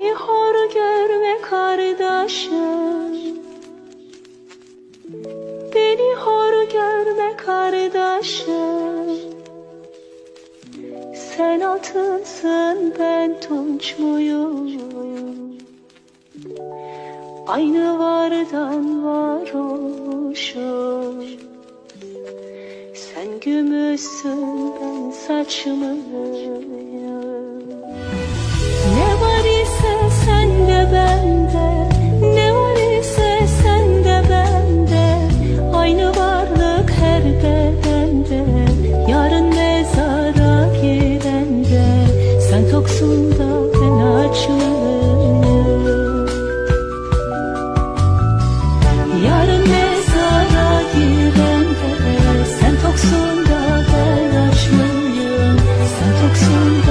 Hor görme kardeşim Beni hor görme kardeşim Sen altınsın ben tunç muyum? Aynı vardan var olmuşum Sen gümüşsün ben saçımı yoksun da ben açlıyım Yarın mezara giren de sen toksun da ben açlıyım Sen toksun da